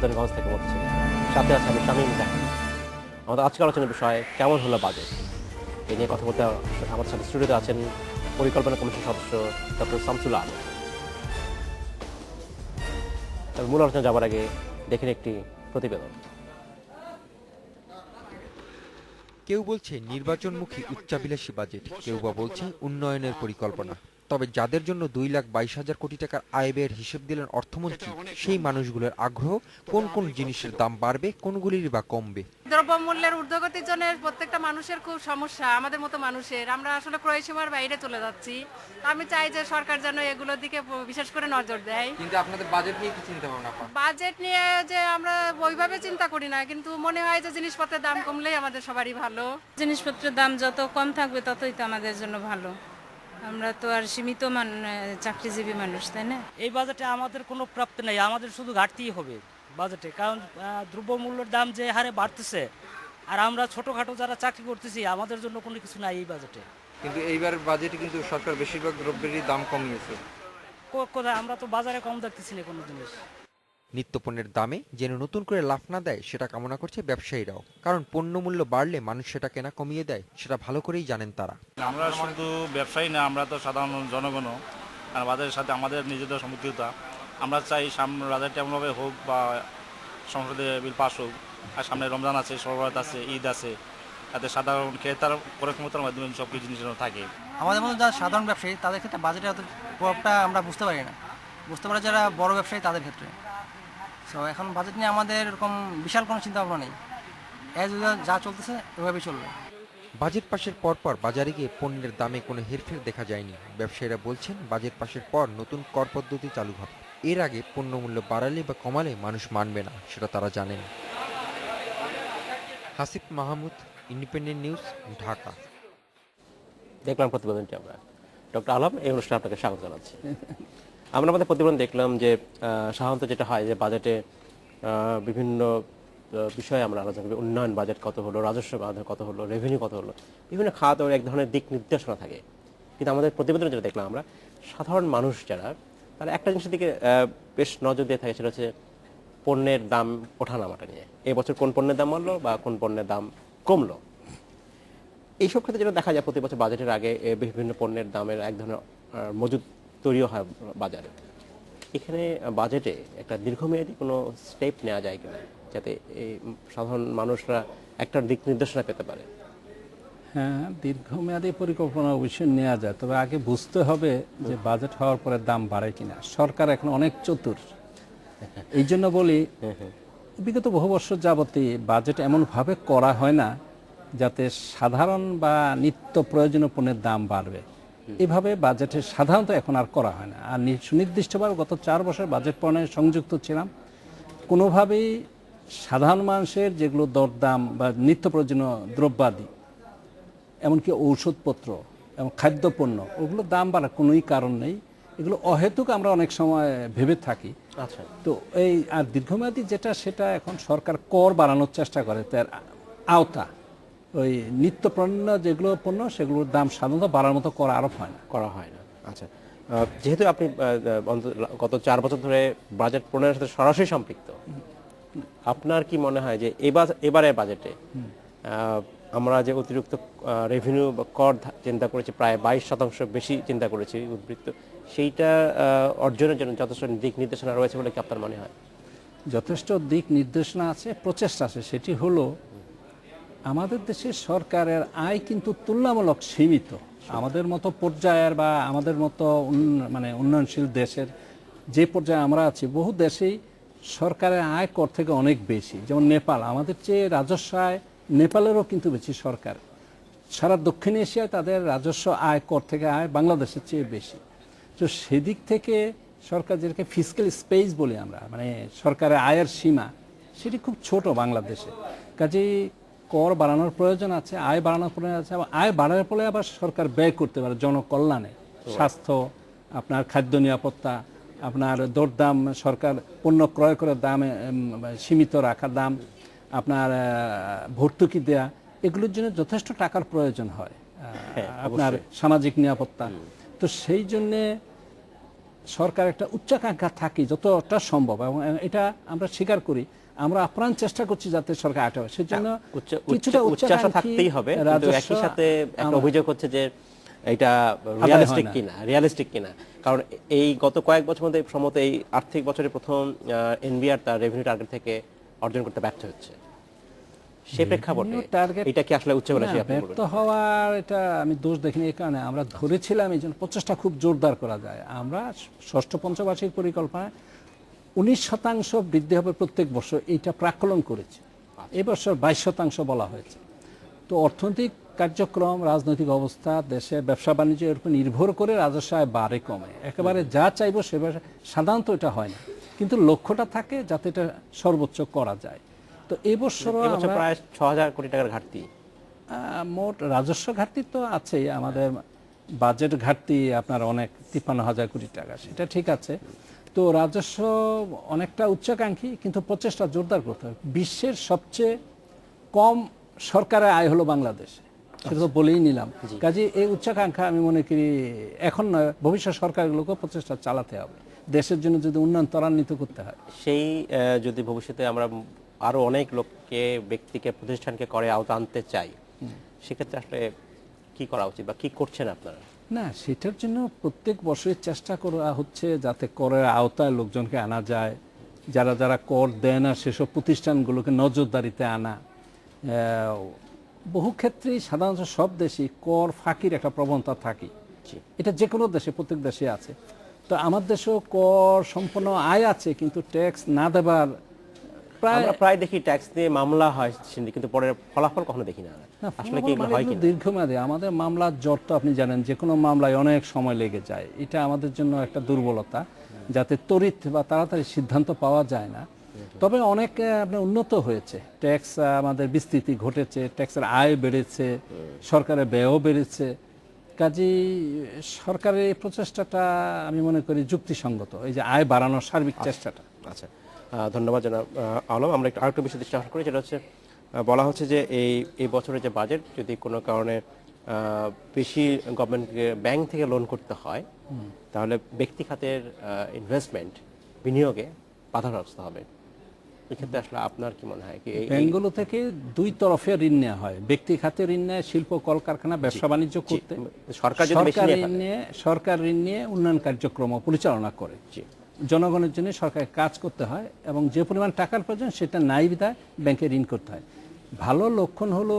স্বাগত থেকে বলছি। সাথে আছে আমি শামীম জাহান আমাদের আজকে আলোচনার বিষয়, কেমন হলো বাজেট এই নিয়ে কথা বলতে আমাদের সাথে স্টুডিওতে আছেন পরিকল্পনা কমিশন সদস্য ডক্টর শামসুল আলম। তবে মূল আলোচনা যাবার আগে দেখেন একটি প্রতিবেদন। কেউ বলছে নির্বাচনমুখী উচ্চাভিলাষী বাজেট কেউ বা বলছে উন্নয়নের পরিকল্পনা। তবে যাদের জন্য দুই লাখ বাইশ হাজার কোটি টাকার আয় ব্যয়ের হিসেব দিলেন অর্থমন্ত্রী সেই মানুষগুলোর আগ্রহ কোন কোন জিনিসের দাম বাড়বে কোনগুলির বা কমবে? দ্রব্যমূল্যের ঊর্ধ্বগতির জন্য প্রত্যেকটা মানুষের খুব সমস্যা আমাদের মতো মানুষের। আমরা আসলে ক্রয় সীমার বাইরে চলে যাচ্ছি। আমি চাই যে সরকার যেন এগুলোর দিকে বিশেষ করে নজর দেয়। কিন্তু আপনাদের বাজেট নিয়ে কি চিন্তা ভাবনা বাজেট নিয়ে যে আমরা ওইভাবে চিন্তা করি না কিন্তু মনে হয় যে জিনিসপত্রের দাম কমলেই আমাদের সবারই ভালো। জিনিসপত্রের দাম যত কম থাকবে ততই তো আমাদের জন্য ভালো। আমরা তো আর সীমিত মান চাকরিজীবী মানুষ তাই না? এই বাজেটে আমাদের কোনো প্রাপ্তি নেই আমাদের শুধু ঘাটতিই হবে বাজেটে। কারণ দ্রব্যমূল্যের দাম যে হারে বাড়তেছে আর আমরা ছোটোখাটো যারা চাকরি করতেছি আমাদের জন্য কোনো কিছু নাই এই বাজেটে। কিন্তু এইবার বাজেটে কিন্তু সরকার বেশিরভাগ দ্রব্যেরই দাম কমিয়েছে। কো- কোথায়? আমরা তো বাজারে কম দেখতেছি না কোনো জিনিস। নিত্যপণ্যের দামে যেন নতুন করে লাভ না দেয় সেটা কামনা করছে ব্যবসায়ীরাও। কারণ পণ্যমূল্য বাড়লে মানুষ সেটা কেনা কমিয়ে দেয় সেটা ভালো করেই জানেন তারা। আমরা শুধু ব্যবসায়ী না আমরা তো সাধারণ জনগণও। আর বাজারের সাথে আমাদের নিজেদের সম্পৃক্ততা আমরা চাই সামনে বাজারটা এমনভাবে হোক বা সংসদে বিল পাস হোক আর সামনে রমজান আছে সরবরাত আছে ঈদ আছে তাতে সাধারণ ক্রেতার করে ক্ষমতার মাধ্যমে সব কিছু জিনিস থাকে। আমাদের মতো যারা সাধারণ ব্যবসায়ী তাদের ক্ষেত্রে বাজেটের অত প্রভাবটা আমরা বুঝতে পারি না। বুঝতে পারি যারা বড় ব্যবসায়ী তাদের ক্ষেত্রে। সো এখন বাজেট নিয়ে আমাদের এরকম বিশাল কোনো চিন্তা ভাবনা নেই অ্যাজ যা চলতেছে এভাবেই চলবে। বাজেট পাশের পরপর বাজারে গিয়ে পণ্যের দামে কোনো হেরফের দেখা যায়নি। ব্যবসায়ীরা বলছেন বাজেট পাশের পর নতুন কর পদ্ধতি চালু হবে। এর আগে পণ্যমূল্য বাড়ালে বা কমালে মানুষ মানবে না সেটা তারা জানেন। Hasif Mahmud independent news Dhaka. দেখলাম প্রতিবেদনটি আমরা। ডক্টর আলম এই অনুষ্ঠানে আপনাকে স্বাগত জানাচ্ছি। আমরা আমাদের প্রতিবেদন দেখলাম যে সাধারণত যেটা হয় যে বাজেটে বিভিন্ন বিষয়ে আমরা আলোচনা করি। উন্নয়ন বাজেট কত হলো, রাজস্ব বাজেট কত হলো রেভিনিউ কত হলো, বিভিন্ন খাত এক ধরনের দিক নির্দেশনা থাকে। কিন্তু আমাদের প্রতিবেদনে যেটা দেখলাম আমরা, সাধারণ মানুষ যারা, তারা একটা জিনিসের দিকে বেশ নজর দিয়ে থাকে, সেটা হচ্ছে পণ্যের দাম ওঠানামাটা নিয়ে। এবছর কোন পণ্যের দাম বাড়লো বা কোন পণ্যের দাম কমলো? এইসব ক্ষেত্রে যেটা দেখা যায়, প্রতি বছর বাজেটের আগে বিভিন্ন পণ্যের দামের এক ধরনের মজুদ তৈরিও হয় বাজারে। এখানে বাজেটে একটা দীর্ঘমেয়াদী কোনো স্টেপ নেওয়া যায় কিনা যাতে এই সাধারণ মানুষরা একটা দিক নির্দেশনা পেতে পারে? হ্যাঁ দীর্ঘমেয়াদী পরিকল্পনা অবশ্যই নেওয়া যায় তবে আগে বুঝতে হবে যে বাজেট হওয়ার পরে দাম বাড়ে কিনা। সরকার এখন অনেক চতুর। এই জন্য বলি বিগত বহু বছর যাবতই বাজেট এমনভাবে করা হয় না যাতে সাধারণ বা নিত্য প্রয়োজনীয় পণ্যের দাম বাড়বে। এভাবে বাজেটে সাধারণত এখন আর করা হয় না। আর সুনির্দিষ্টভাবে গত চার বছর বাজেট প্রণয়নে সংযুক্ত ছিলাম। কোনোভাবেই সাধারণ মানুষের যেগুলো দরদাম বা নিত্য প্রয়োজনীয় দ্রব্যাদি এমনকি ঔষধপত্র এবং খাদ্যপণ্য ওগুলো দাম বাড়ার কোনোই কারণ নেই। এগুলো অহেতুক আমরা অনেক সময় ভেবে থাকি। আচ্ছা। তো এই আর দীর্ঘমেয়াদী যেটা সেটা এখন সরকার কর বাড়ানোর চেষ্টা করে তার আওতা। ওই নিত্য পণ্য যেগুলো পণ্য সেগুলোর দাম সাধারণত বাড়ার মতো কর আরোপ হয় না। করা হয় না। আচ্ছা। যেহেতু আপনি গত চার বছর ধরে বাজেট প্রণয়নের সাথে সরাসরি সম্পৃক্ত আপনার কি মনে হয় যে এবার এবারের বাজেটে আমরা যে অতিরিক্ত রেভিনিউ বা কর চিন্তা করেছি প্রায় বাইশ শতাংশ বেশি চিন্তা করেছি উদ্বৃত্ত সেইটা অর্জনের জন্য যথেষ্ট দিক নির্দেশনা রয়েছে বলে কি আপনার মনে হয়? যথেষ্ট দিক নির্দেশনা আছে প্রচেষ্টা আছে। সেটি হলো আমাদের দেশের সরকারের আয় কিন্তু তুলনামূলক সীমিত। আমাদের মতো পর্যায়ের বা আমাদের মতো মানে উন্নয়নশীল দেশের যে পর্যায়ে আমরা আছি বহু দেশেই সরকারের আয় কর থেকে অনেক বেশি। যেমন নেপাল আমাদের চেয়ে রাজস্ব আয় নেপালেরও কিন্তু বেশি সরকার। সারা দক্ষিণ এশিয়ায় তাদের রাজস্ব আয় কর থেকে আয় বাংলাদেশের চেয়ে বেশি। তো সেদিক থেকে সরকার যেটাকে ফিজিক্যাল স্পেস বলি আমরা মানে সরকারের আয়ের সীমা সেটি খুব ছোট বাংলাদেশে। কাজেই কর বাড়ানোর প্রয়োজন আছে আয় বাড়ানোর প্রয়োজন আছে আবার আয় বাড়ানোর ফলে আবার সরকার ব্যয় করতে পারে জনকল্যাণে। স্বাস্থ্য আপনার খাদ্য নিরাপত্তা আপনার দরদাম সরকার পণ্য ক্রয় করে দামে সীমিত রাখা দাম আপনার ভর্তুকি দেয়া এগুলোর জন্য যথেষ্ট টাকার প্রয়োজন হয়। আহ, আপনার সামাজিক নিরাপত্তা। তো সেই জন্যে সরকার একটা উচ্চাকাঙ্ক্ষা থাকে যতটা সম্ভব এবং এটা আমরা স্বীকার করি। আমরা আপ্রাণ চেষ্টা করছি যাতে সরকার আটে হয়। সেজন্য কিছুটা উচ্চাশা থাকতেই হবে কিন্তু একই সাথে একটা অভিযোগ হচ্ছে যে এটা রিয়ালিস্টিক কিনা রিয়ালিস্টিক কিনা। কারণ এই গত কয়েক বছর মধ্যে সম্ভবত এই আর্থিক বছরের প্রথম এনবিআর তার রেভিনিউ টার্গেট থেকে অর্জন করতে ব্যর্থ হচ্ছে। সে প্রেক্ষাপটে এটা কি আসলে আপনি ব্যর্থ হওয়ার এটা আমি দোষ দেখিনি এই কারণে। আমরা ধরেছিলাম এই জন্য প্রচেষ্টা খুব জোরদার করা যায়। আমরা ষষ্ঠ পঞ্চবার্ষিক পরিকল্পনায় উনিশ শতাংশ বৃদ্ধি হবে প্রত্যেক বছর এইটা প্রাকলন করেছে। এই বছর বাইশ শতাংশ বলা হয়েছে। তো অর্থনৈতিক কার্যক্রম রাজনৈতিক অবস্থা দেশে ব্যবসা বাণিজ্য এর উপর নির্ভর করে রাজস্ব আয় বাড়ে কমে। একেবারে যা চাইব সেভাবে সাধারণত এটা হয় না। কিন্তু লক্ষ্যটা থাকে যাতে এটা সর্বোচ্চ করা যায়। তো এবছর প্রায় ছ হাজার কোটি টাকার ঘাটতি। মোট রাজস্ব ঘাটতি তো আছেই। আমাদের বাজেট ঘাটতি আপনার অনেক তিপ্পান্ন হাজার কোটি টাকা সেটা ঠিক আছে। তো রাজস্ব অনেকটা উচ্চাকাঙ্ক্ষী কিন্তু প্রচেষ্টা জোরদার করতে হবে। বিশ্বের সবচেয়ে কম সরকারের আয় হলো বাংলাদেশে। সেটা তো বলেই নিলাম। কাজে এই উচ্চাকাঙ্ক্ষা আমি মনে করি এখন নয় ভবিষ্যৎ সরকারগুলোকেও প্রচেষ্টা চালাতে হবে। দেশের জন্য যদি উন্নয়ন ত্বরান্বিত করতে হয়। সেই যদি ভবিষ্যতে আমরা আরও অনেক লোককে ব্যক্তিকে প্রতিষ্ঠানকে করে আওতা আনতে চাই সেক্ষেত্রে আসলে কি করা উচিত বা কি করছেন আপনারা? না সেটার জন্য প্রত্যেক বছরের চেষ্টা করা হচ্ছে যাতে করের আওতায় লোকজনকে আনা যায়। যারা যারা কর দেয় না সেসব প্রতিষ্ঠানগুলোকে নজরদারিতে আনা। বহু ক্ষেত্রেই সাধারণত সব দেশে কর ফাঁকির একটা প্রবণতা থাকে। এটা যে কোনো দেশে প্রত্যেক দেশে আছে। তো আমার দেশেও কর সম্পন্ন আয় আছে কিন্তু ট্যাক্স না দেবার আমরা প্রায় দেখি ট্যাক্স দিয়ে মামলা হয় কিন্তু পরে ফলাফল কখনো দেখি না। আসলে কি হয় দীর্ঘমেয়াদী। আমাদের মামলার জট তো আপনি জানেন যে কোনো মামলায় অনেক সময় লেগে যায়। এটা আমাদের জন্য একটা দুর্বলতা যাতে তড়িৎ বা তাড়াতাড়ি সিদ্ধান্ত পাওয়া যায় না। তবে অনেক আপনার উন্নত হয়েছে। ট্যাক্স আমাদের বিস্তৃতি ঘটেছে ট্যাক্সের আয় বেড়েছে সরকারের ব্যয়ও বেড়েছে। কাজেই সরকারের এই প্রচেষ্টাটা আমি মনে করি যুক্তিসঙ্গত। এই যে আয় বাড়ানোর সার্বিক চেষ্টাটা। আচ্ছা। ধন্যবাদ জানাব আলম। আমরা একটু আরেকটু বিষয় দৃষ্টি আকর্ষণ করি যেটা হচ্ছে বলা হচ্ছে যে এই এই বছরের যে বাজেট যদি কোনো কারণে বেশি গভর্নমেন্টকে ব্যাংক থেকে লোন করতে হয় তাহলে ব্যক্তি খাতের ইনভেস্টমেন্ট বিনিয়োগে বাধাগ্রস্ত হবে। এক্ষেত্রে আসলে আপনার কি মনে হয় কি ব্যাংকগুলো থেকে দুই তরফে ঋণ নেওয়া হয়। ব্যক্তি খাতে ঋণ নেয় শিল্প কলকারখানা ব্যবসা বাণিজ্য করতে। সরকার সরকার ঋণ নিয়ে সরকার ঋণ নিয়ে উন্নয়ন কার্যক্রম পরিচালনা করে। জনগণের জন্য সরকার কাজ করতে হয় এবং যে পরিমাণ টাকার প্রয়োজন সেটা নাই বিধায় ব্যাংকে ঋণ করতে হয়। ভালো লক্ষণ হলো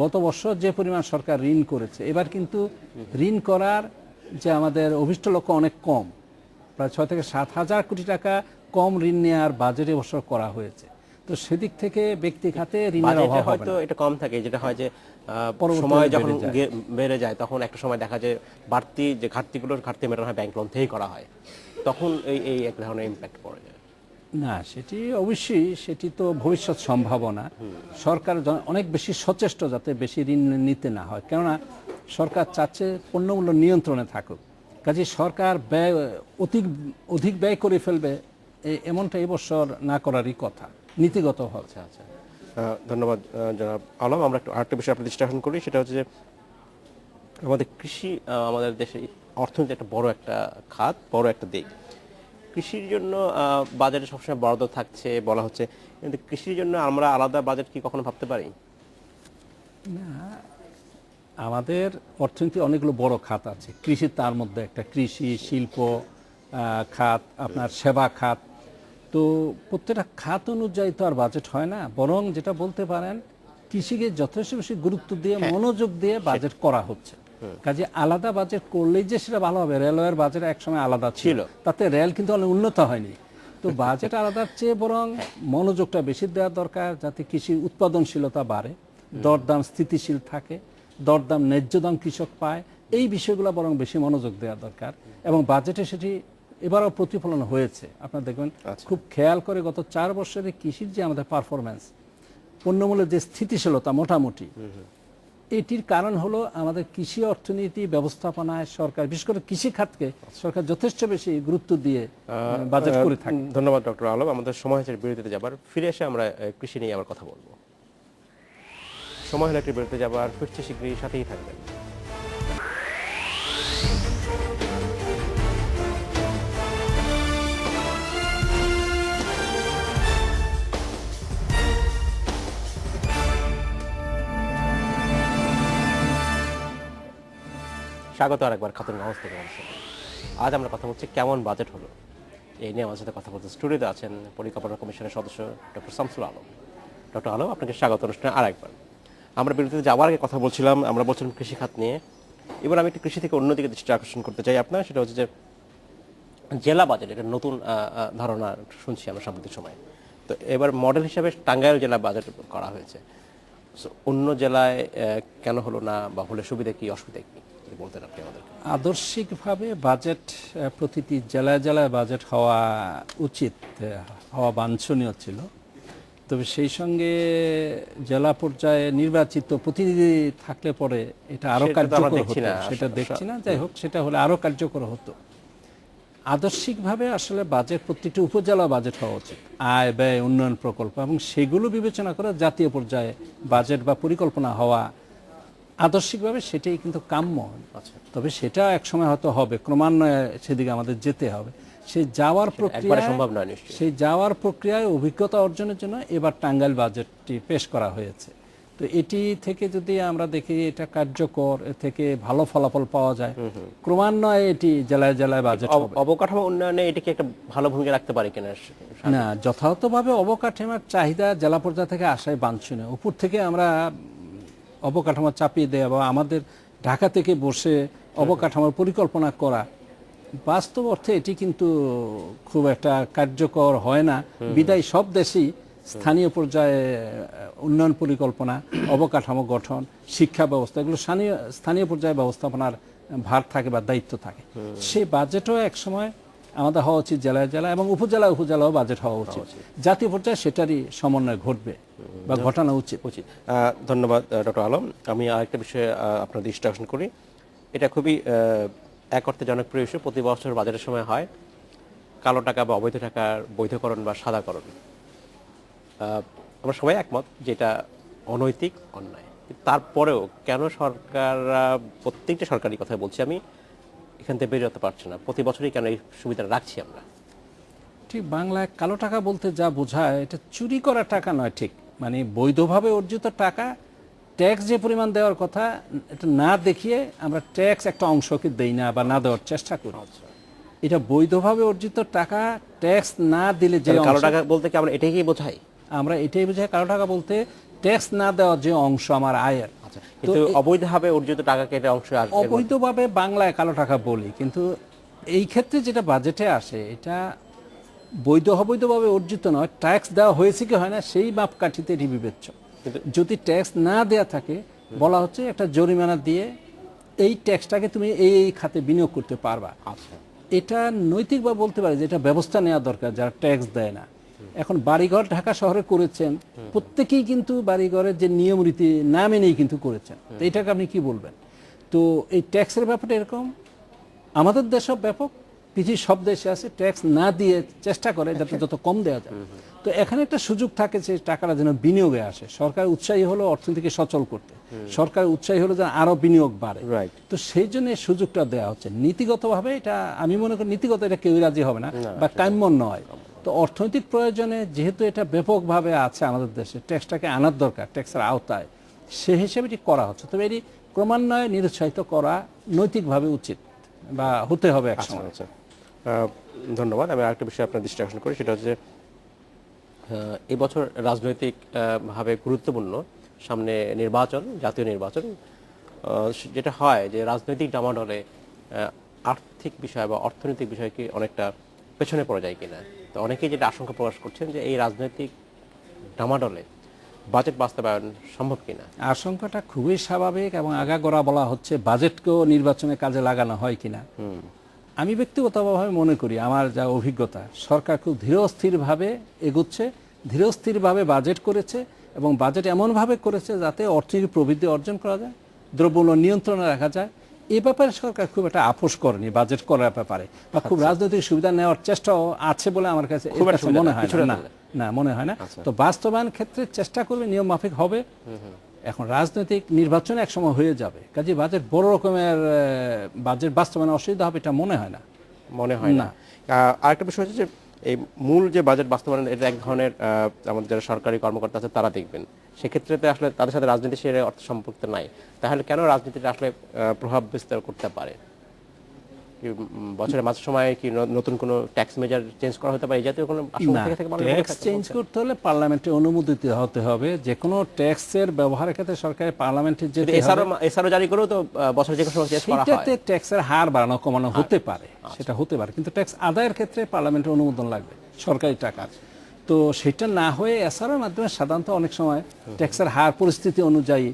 গত বছর যে পরিমাণ সরকার ঋণ করেছে এবার কিন্তু ঋণ করার যে আমাদের অভিষ্ট লক্ষ্য অনেক কম। প্রায় ছয় থেকে সাত হাজার কোটি টাকা কম ঋণ নেওয়ার বাজেটে বছর করা হয়েছে। তো সেদিক থেকে ব্যক্তি খাতে ঋণের অভাব হয়তো এটা কম থাকে যেটা হয় যে সময় যখন বেড়ে যায়। বেড়ে যায় তখন একটা সময় দেখা যায় বাড়তি যে ঘাটতিগুলোর ঘাটতি মেটানো হয় ব্যাংক লোন থেকেই করা হয়। তখন এই এই এক ধরনের ইম্প্যাক্ট পড়ে যায়। না সেটি অবশ্যই সেটি তো ভবিষ্যৎ সম্ভাবনা। সরকার অনেক বেশি সচেষ্ট যাতে বেশি ঋণ নিতে না হয়। কেননা সরকার চাচ্ছে পণ্যমূল্য নিয়ন্ত্রণে থাকুক। কাজে সরকার ব্যয় অধিক অধিক ব্যয় করে ফেলবে এমনটা এবছর না করারই কথা। নীতিগত হচ্ছে। আচ্ছা ধন্যবাদ আহ, জনাব আলম। আমরা একটু আরেকটা বিষয় দৃষ্টি আকর্ষণ করি সেটা হচ্ছে যে আমাদের কৃষি আমাদের দেশে অর্থনীতি একটা বড় একটা খাত বড় একটা দিক। কৃষির জন্য বাজেটে সবসময় বরাদ্দ থাকছে বলা হচ্ছে। কিন্তু কৃষির জন্য আমরা আলাদা বাজেট কি কখনো ভাবতে পারি? আমাদের অর্থনীতি অনেকগুলো বড় খাত আছে। কৃষি তার মধ্যে একটা কৃষি শিল্প খাত আপনার সেবা খাত। তো প্রত্যেকটা খাত অনুযায়ী তো আর বাজেট হয় না। বরং যেটা বলতে পারেন কৃষিকে যথেষ্ট বেশি গুরুত্ব দিয়ে মনোযোগ দিয়ে বাজেট করা হচ্ছে। কাজে আলাদা বাজেট করলেই যে সেটা ভালো হবে। রেলওয়ের বাজেট একসময় আলাদা ছিল। তাতে রেল কিন্তু অনেক উন্নত হয়নি। তো বাজেট আলাদার চেয়ে বরং মনোযোগটা বেশি দেওয়া দরকার যাতে কৃষির উৎপাদনশীলতা বাড়ে দরদাম স্থিতিশীল থাকে দরদাম ন্যায্য দাম কৃষক পায় এই বিষয়গুলো বরং বেশি মনোযোগ দেওয়া দরকার এবং বাজেটে সেটি এবারও প্রতিফলন হয়েছে। আপনার দেখবেন খুব খেয়াল করে গত চার বছরে কৃষির যে আমাদের পারফরমেন্স পণ্যমূল্যের যে স্থিতিশীলতা মোটামুটি এটির কারণ হলো আমাদের কৃষি অর্থনীতি ব্যবস্থাপনায় সরকার বিশেষ করে কৃষি খাতকে সরকার যথেষ্ট বেশি গুরুত্ব দিয়ে বাজেট করে থাকে। ধন্যবাদ ডক্টর আলম। আমাদের সময় হচ্ছে বিরতিতে যাবার। ফিরে এসে আমরা কৃষি নিয়ে আবার কথা বলব। সময় হলে একটি বিরতিতে যাবার। ফিরছে শীঘ্রই সাথেই থাকবেন। স্বাগত আর আরেকবার খাতুনগঞ্জ থেকে অনুষ্ঠানে। আজ আমরা কথা বলছি কেমন বাজেট হলো? এই নিয়ে আমার সাথে কথা বলতে স্টুডিওতে আছেন পরিকল্পনা কমিশনের সদস্য ডক্টর শামসুল আলম। ডক্টর আলম, আপনাকে স্বাগত অনুষ্ঠানে আরেকবার। আমরা বিরতিতে যাওয়ার আগে কথা বলছিলাম, আমরা বলছিলাম কৃষি খাত নিয়ে। এবার আমি একটু কৃষি থেকে অন্যদিকে দৃষ্টি আকর্ষণ করতে চাই আপনার, সেটা হচ্ছে যে জেলা বাজেট, এটা নতুন ধারণা শুনছি আমরা সাম্প্রতিক সময়। তো এবার মডেল হিসাবে টাঙ্গাইল জেলা বাজেট করা হয়েছে। অন্য জেলায় কেন হলো না বা হলে সুবিধা কি, অসুবিধা কি? যদি বলতেন আপনি আমাদের আদর্শিকভাবে বাজেট প্রতিটি জেলায় জেলায় বাজেট হওয়া উচিত হওয়া বাঞ্ছনীয় ছিল। তবে সেই সঙ্গে জেলা পর্যায়ে নির্বাচিত প্রতিনিধি থাকলে পরে এটা আরও সেটা তো আমরা কার্যকর হতো। সেটা দেখছি না। যাই হোক সেটা হলে আরও কার্যকর হতো। আদর্শিকভাবে আসলে বাজেট প্রত্যেকটি উপজেলা বাজেট হওয়া উচিত। আয় ব্যয় উন্নয়ন প্রকল্প এবং সেগুলো বিবেচনা করে জাতীয় পর্যায়ে বাজেট বা পরিকল্পনা হওয়া আদর্শিকভাবে সেটাই কিন্তু কাম্য। আচ্ছা। তবে সেটা একসময় হয়তো হবে ক্রমান্বয়ে সেদিকে আমাদের যেতে হবে। সেই যাওয়ার প্রক্রিয়া সম্ভব নয় সেই যাওয়ার প্রক্রিয়ায় অভিজ্ঞতা অর্জনের জন্য এবার টাঙ্গাইল বাজেটটি পেশ করা হয়েছে। তো এটি থেকে যদি আমরা দেখি এটা কার্যকর থেকে ভালো ফলাফল পাওয়া যায় ক্রমান্বয়ে এটি জেলায় জেলায় বাজেট অবকাঠামো উন্নয়নে এটা কি একটা ভালো ভূমিকা রাখতে পারে কিনা না যথাযথভাবে অবকাঠামোর চাহিদা জেলা পর্যায় থেকে আসায় বাঞ্ছনীয়। উপর থেকে আমরা অবকাঠামো চাপিয়ে দেওয়া বা আমাদের ঢাকা থেকে বসে অবকাঠামোর পরিকল্পনা করা বাস্তব অর্থে এটি কিন্তু খুব একটা কার্যকর হয় না। বিদায় সব দেশেই স্থানীয় পর্যায়ে উন্নয়ন পরিকল্পনা অবকাঠামো গঠন শিক্ষা ব্যবস্থা এগুলো স্থানীয় স্থানীয় পর্যায়ে ব্যবস্থাপনার ভার থাকে বা দায়িত্ব থাকে। সেই বাজেটও একসময় আমাদের হওয়া উচিত জেলায় জেলায় এবং উপজেলা উপজেলাও বাজেট হওয়া উচিত। জাতীয় পর্যায়ে সেটারই সমন্বয় ঘটবে বা ঘটানো উচিত। উচিত ধন্যবাদ ডক্টর আলম। আমি আরেকটা বিষয়ে আপনার দৃষ্টি আকর্ষণ করি। এটা খুবই এক অর্থে জনপ্রিয় ইস্যু। প্রতি বছর বাজারের সময় হয় কালো টাকা বা অবৈধ টাকার বৈধকরণ বা সাদাকরণ। আমরা সবাই একমত যেটা অনৈতিক অন্যায়। তারপরেও কেন সরকার প্রত্যেকটা সরকারি কথা বলছি আমি এখান থেকে বেরোতে পারছে না। প্রতি বছরই কেন এই সুবিধা রাখছি আমরা? ঠিক বাংলায় কালো টাকা বলতে যা বোঝায় এটা চুরি করা টাকা নয় ঠিক। মানে বৈধভাবে অর্জিত টাকা ট্যাক্স যে পরিমাণ দেওয়ার কথা এটা না দেখিয়ে আমরা ট্যাক্স একটা অংশকে দেই না বা না দেওয়ার চেষ্টা করি। এটা বৈধভাবে অর্জিত টাকা ট্যাক্স না দিলে যে কালো টাকা বলতে কি আমরা এটাকেই বোঝাই? আমরা এটাই বোঝাই কালো টাকা বলতে ট্যাক্স না দেওয়ার যে অংশ আমার আয়ের। আচ্ছা কিন্তু অবৈধভাবে অর্জিত টাকাকে এটা অংশ অবৈধভাবে বাংলায় কালো টাকা বলি কিন্তু এই ক্ষেত্রে যেটা বাজেটে আসে এটা বৈধ অবৈধভাবে অর্জিত নয় ট্যাক্স দেওয়া হয়েছে কি হয় না সেই মাপকাঠিতে এটি বিবেচ্য যদি ট্যাক্স না দেয়া থাকে বলা হচ্ছে একটা জরিমানা দিয়ে এই ট্যাক্সটাকে তুমি এই এই খাতে বিনিয়োগ করতে পারবা। আচ্ছা। এটা নৈতিক বা বলতে পারে যে এটা ব্যবস্থা নেওয়া দরকার যারা ট্যাক্স দেয় না। এখন বাড়িঘর ঢাকা শহরে করেছেন প্রত্যেকেই কিন্তু বাড়িঘরের যে নিয়ম রীতি না মেনেই কিন্তু করেছেন। তো এটাকে আপনি কি বলবেন? তো এই ট্যাক্সের ব্যাপারটা এরকম আমাদের দেশও ব্যাপক পৃথিবীর সব দেশে আছে ট্যাক্স না দিয়ে চেষ্টা করে যাতে যত কম দেওয়া যায়। তো এখানে একটা সুযোগ থাকে যে টাকাটা যেন বিনিয়োগে আসে। সরকার উৎসাহী হলো অর্থনীতিকে সচল করতে। সরকার উৎসাহী হলো যেন আরও বিনিয়োগ বাড়ে. তো সেই জন্য সুযোগটা দেওয়া হচ্ছে। নীতিগতভাবে এটা আমি মনে করি নীতিগত এটা কেউ রাজি হবে না বা কাম্য নয়। তো অর্থনৈতিক প্রয়োজনে যেহেতু এটা ব্যাপকভাবে আছে আমাদের দেশে ট্যাক্সটাকে আনার দরকার ট্যাক্সের আওতায় সে হিসেবে এটি করা হচ্ছে। তবে এটি ক্রমান্বয়ে নিরুৎসাহিত করা নৈতিকভাবে উচিত বা হতে হবে আচ্ছা আচ্ছা। ধন্যবাদ। আমি আরেকটা বিষয়ে আপনার দৃষ্টি আকর্ষণ করি সেটা হচ্ছে এবছর রাজনৈতিকভাবে গুরুত্বপূর্ণ সামনে নির্বাচন জাতীয় নির্বাচন। যেটা হয় যে রাজনৈতিক ডামাডলে আর্থিক বিষয় বা অর্থনৈতিক বিষয় কি অনেকটা পেছনে পড়ে যায় কিনা। তো অনেকেই যেটা আশঙ্কা প্রকাশ করছেন যে এই রাজনৈতিক ডামাডলে বাজেট বাস্তবায়ন সম্ভব কিনা? আশঙ্কাটা খুবই স্বাভাবিক এবং আগাগোড়া বলা হচ্ছে বাজেটকেও নির্বাচনে কাজে লাগানো হয় কিনা। আমি ব্যক্তিগতভাবে মনে করি আমার যা অভিজ্ঞতা সরকার খুব ধীরস্থিরভাবে এগুচ্ছে ধীরস্থিরভাবে বাজেট করেছে এবং বাজেট এমনভাবে করেছে যাতে অর্থনীতি প্রবৃদ্ধি অর্জন করা যায় দ্রব্যমূল্য নিয়ন্ত্রণে রাখা যায় এ ব্যাপারে সরকার খুব একটা আপোষ করেনি বাজেট করার ব্যাপারে বা খুব রাজনৈতিক সুবিধা নেওয়ার চেষ্টাও আছে বলে আমার কাছে মনে হয় না। না। মনে হয় না। তো বাস্তবায়ন ক্ষেত্রে চেষ্টা করবে নিয়ম মাফিক হবে। এখন রাজনৈতিক নির্বাচন এক সময় হয়ে যাবে কাজে বাজেট বড় রকমের বাজেট বাস্তবায়নে অসুবিধা হবে এটা মনে হয় না। মনে হয় না। আরেকটা বিষয় হচ্ছে যে এই মূল যে বাজেট বাস্তবায়ন, এটা এক ধরনের আমাদের যারা সরকারি কর্মকর্তা আছে, তারা দেখবেন। সেক্ষেত্রে আসলে তাদের সাথে রাজনীতি সে অর্থ সম্পর্ক নাই। তাহলে কেন রাজনীতিটা আসলে প্রভাব বিস্তার করতে পারে? বছরের মাঝ সময়ে কি নতুন কোনো ট্যাক্স মেজার চেঞ্জ করা হতে পারে? জাতীয় কোনো ট্যাক্স চেঞ্জ করতে হলে পার্লামেন্টে অনুমোদিত হতে হবে। যে কোনো ট্যাক্সের ব্যবহারের ক্ষেত্রে সরকারের পার্লামেন্টে যেতে এসআরও এসআরও জারি করেও তো বছরে যে কোনো সময় চেঞ্জ করা হয়। সেটাতে ট্যাক্সের হার বাড়ানো কমানো হতে পারে সেটা হতে পারে। কিন্তু ট্যাক্স আদায়ের ক্ষেত্রে পার্লামেন্টের অনুমোদন লাগবে সরকারি টাকার। তো সেটা না হয়ে এসআরের মাধ্যমে সাধারণত অনেক সময় ট্যাক্সের হার পরিস্থিতি অনুযায়ী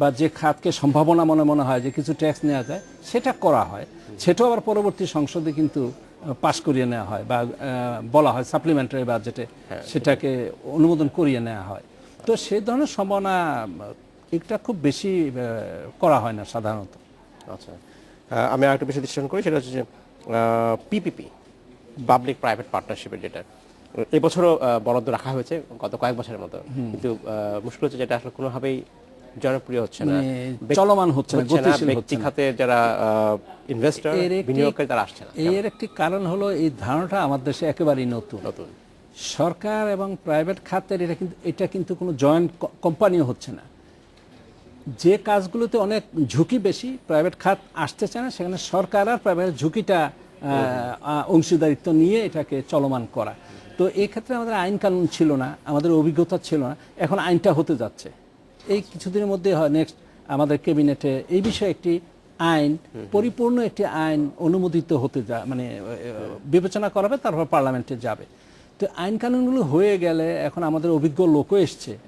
বা যে খাতকে সম্ভাবনা মনে মনে হয় যে কিছু ট্যাক্স নেওয়া যায় সেটা করা হয়। সেটাও আবার পরবর্তী সংসদে কিন্তু পাশ করিয়ে নেওয়া হয় বা বলা হয় সাপ্লিমেন্টারি বাজেটে সেটাকে অনুমোদন করিয়ে নেওয়া হয়। তো সেই ধরনের সম্ভাবনা এটা খুব বেশি করা হয় না সাধারণত। আচ্ছা। আমি আরেকটা বেশি দৃষ্টিকোণ করি সেটা হচ্ছে যে পিপিপি পাবলিক প্রাইভেট পার্টনারশিপের যেটা এবছরও বরাদ্দ রাখা হয়েছে গত কয়েক বছরের মতো। কিন্তু মুশকিল হচ্ছে যেটা আসলে কোনোভাবেই জনপ্রিয় হচ্ছে না মানে চলমান হচ্ছে না, গতিশীল ব্যক্তি। খাতে যারা ইনভেস্টর বিনিয়োগকারী তারা আসছে না। এর একটি কারণ হলো এই ধারণাটা আমার দেশে একেবারেই নতুন। নতুন। সরকার এবং প্রাইভেট খাতের এটা কিন্তু এটা কিন্তু কোনো জয়েন্ট কোম্পানিও হচ্ছে না। যে কাজগুলোতে অনেক ঝুঁকি বেশি প্রাইভেট খাত আসতে চায় না সেখানে সরকার আর প্রাইভেট ঝুঁকিটা অংশীদারিত্ব নিয়ে এটাকে চলমান করা। তো এই ক্ষেত্রে আমাদের আইন কানুন ছিল না আমাদের অভিজ্ঞতা ছিল না এখন আইনটা হতে যাচ্ছে। এই কিছুদিনের মধ্যে হয় নেক্সট আমাদের ক্যাবিনেটে এই বিষয়ে একটি আইন পরিপূর্ণ একটি আইন অনুমোদিত হতে যা মানে বিবেচনা করাবে তারপর পার্লামেন্টে যাবে। তো আইন কানুনগুলো হয়ে গেলে এখন আমাদের অভিজ্ঞ লোকও এসছে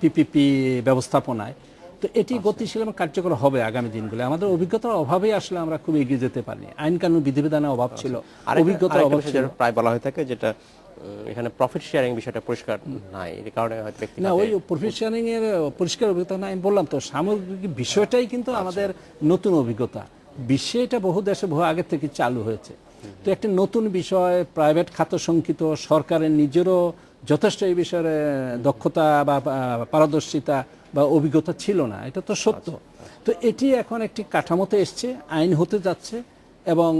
পিপিপি ব্যবস্থাপনায়। তো এটি গতিশীল এবং কার্যকর হবে আগামী দিনগুলো। আমাদের অভিজ্ঞতার অভাবেই আসলে আমরা খুব এগিয়ে যেতে পারি আইন কানুন বিধিবিধানের অভাব ছিল আরেকটা- অভিজ্ঞতার অভাব ছিল। প্রায় বলা হয়ে থাকে যেটা এখানে প্রফিট শেয়ারিং বিষয়টা পরিষ্কার নাই এর কারণে হয়তো ব্যক্তি না ওই প্রফেশনিং এর পরিষ্কার অভিজ্ঞতা না আমি বললাম তো সামগ্রিক বিষয়টাই কিন্তু আমাদের নতুন অভিজ্ঞতা। বিশ্বে এটা বহু দেশে বহু আগে থেকে চালু হয়েছে। তো একটা নতুন বিষয় প্রাইভেট খাত শঙ্কিত সরকারের নিজেরও যথেষ্ট এই বিষয়ে দক্ষতা বা বা পারদর্শিতা বা অভিজ্ঞতা ছিল না এটা তো সত্য। তো এটি এখন একটি কাঠামোতে এসছে আইন হতে যাচ্ছে এবং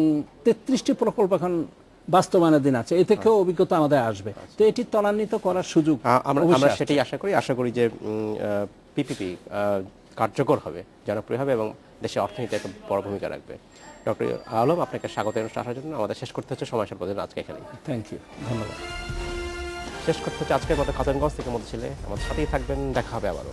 তেত্রিশটি প্রকল্প এখন বাস্তবায়নের দিন আছে। এ থেকেও অভিজ্ঞতা আমাদের আসবে। তো এটি ত্বরান্বিত করার সুযোগ আমরা। সেটাই আশা করি। আশা করি যে পিপিপি কার্যকর হবে জনপ্রিয় হবে এবং দেশের অর্থনীতি একটা বড় ভূমিকা রাখবে। ডক্টর আলম আপনাকে স্বাগত আসার জন্য আমাদের শেষ করতে হচ্ছে সময় সম্পদের আজকে এখানেই। থ্যাংক ইউ ধন্যবাদ। শেষ করতে হচ্ছে আজকের মতো খাতনগঞ্জ থেকে মধ্যে ছিলে আমাদের সাথেই থাকবেন দেখা হবে আবারও।